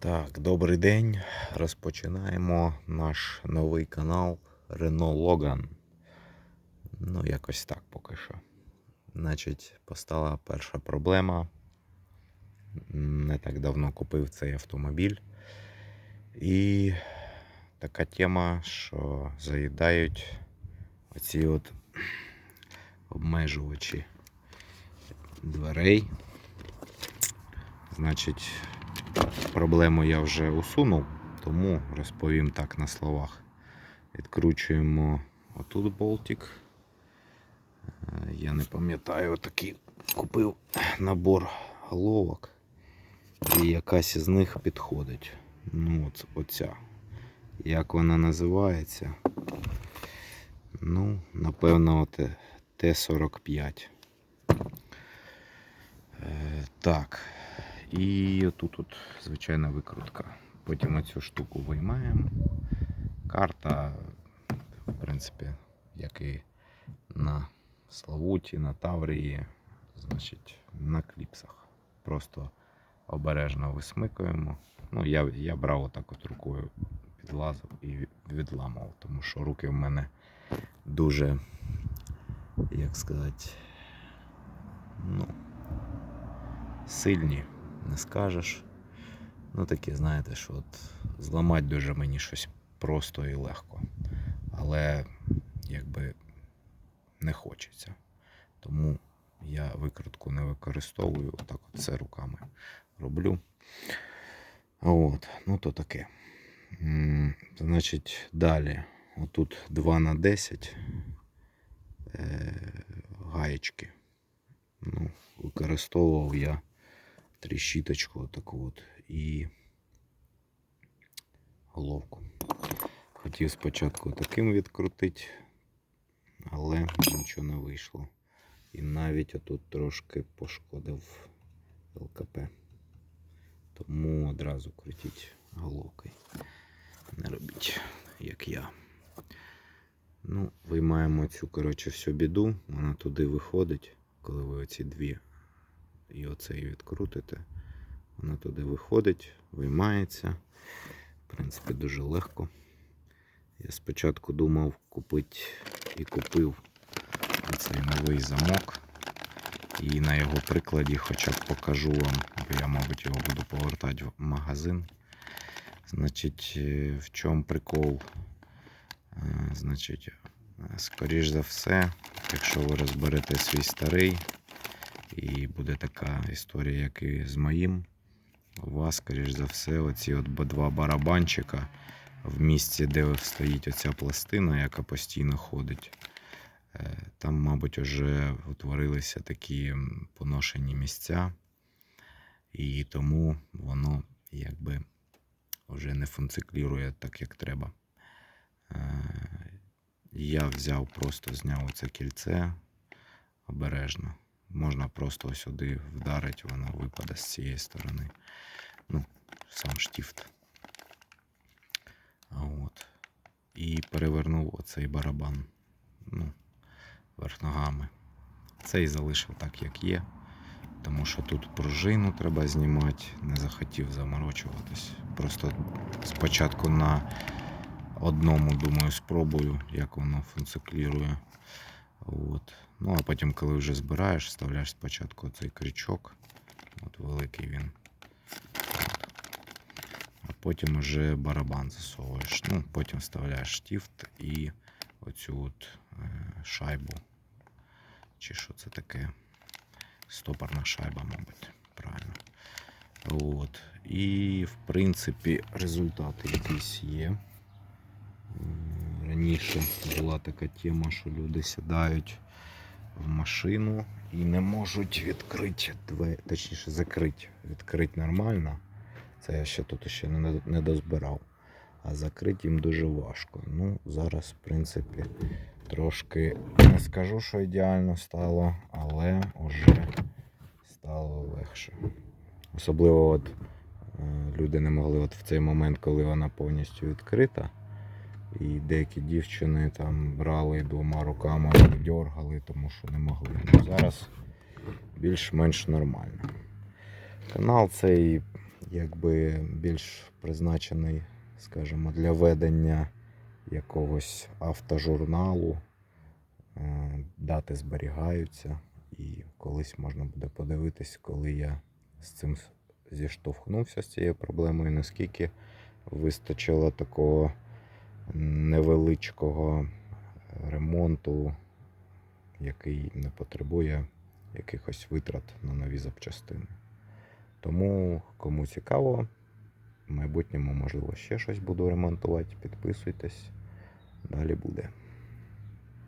Так, добрий день. Розпочинаємо наш новий канал Renault Logan. Ну, якось так поки що. Значить, постала перша проблема. Не так давно купив цей автомобіль. І така тема, що заїдають оці от обмежувачі дверей. Значить, проблему я вже усунув, тому розповім так на словах. Відкручуємо отут болтик. Е, Я не пам'ятаю, такий купив набор головок. І якась із них підходить. Ну, от оця. Як вона називається? Ну, напевно, от Т-45. Е, так. І отут от звичайна викрутка. Потім оцю штуку виймаємо. Карта, в принципі, як і на Славуті, на Таврії, значить, на кліпсах. Просто обережно висмикуємо. Ну, я, я брав отак от рукою, підлазив і відламав, тому що руки в мене дуже, як сказати, ну, сильні не скажеш. Ну таке, знаєте, що от зламати дуже мені щось просто і легко. Але якби не хочеться. Тому я викрутку не використовую, отак от все руками роблю. От, ну то таке. Значить, далі. Отут 2 на 10 е, гаєчки. Ну, використовував я тріщіточку таку от і головку. Хотів спочатку таким відкрутити, але нічого не вийшло. І навіть отут трошки пошкодив ЛКП. Тому одразу крутіть головкою. Не робіть, як я. Ну, виймаємо цю, коротше, всю біду, вона туди виходить, коли ви оці дві і оцей відкрутите. Вона туди виходить, виймається. В принципі, дуже легко. Я спочатку думав купити і купив цей новий замок. І на його прикладі хоча б покажу вам, бо я, мабуть, його буду повертати в магазин. Значить, е, в чому прикол? Е, Значить, е, скоріш за все, якщо ви розберете свій старий, і буде така історія, як і з моїм. У вас, скоріш за все, оці от два барабанчика в місці, де стоїть оця пластина, яка постійно ходить. е, Там, мабуть, вже утворилися такі поношені місця, і тому воно якби вже не функціклює так, як треба. Е, Я взяв, просто зняв оце кільце обережно. Можна просто сюди вдарити, воно випаде з цієї сторони. Ну, сам штифт. А от. І перевернув оцей барабан. Ну, верх ногами. Цей залишив так, як є. Тому що тут пружину треба знімати, не захотів заморочуватись. Просто спочатку на одному, думаю, спробую, як воно функціонує. От. Ну, а потім, коли вже збираєш, вставляєш спочатку цей крючок. От великий він. От. А потім вже барабан засовуєш. Ну, потім вставляєш штифт і оцю от е, шайбу. Чи що це таке? Стопорна шайба, мабуть, правильно. От. І, в принципі, результати якісь є. Раніше була така тема, що люди сідають в машину і не можуть відкрити двері, точніше закрити. Відкрити нормально. Це я ще тут ще не, не дозбирав. А закрити їм дуже важко. Ну, зараз, в принципі, трошки не скажу, що ідеально стало, але вже стало легше. Особливо от, е, люди не могли от в цей момент, коли вона повністю відкрита. І деякі дівчини там брали двома руками дергали, тому що не могли. Ну, зараз більш-менш нормально. Канал цей якби більш призначений, скажімо, для ведення якогось автожурналу. Е, Дати зберігаються, і колись можна буде подивитись, коли я з цим зіштовхнувся з цією проблемою, наскільки вистачило такого невеличкого ремонту, який не потребує якихось витрат на нові запчастини. Тому, кому цікаво, в майбутньому, можливо, ще щось буду ремонтувати, підписуйтесь. Далі буде.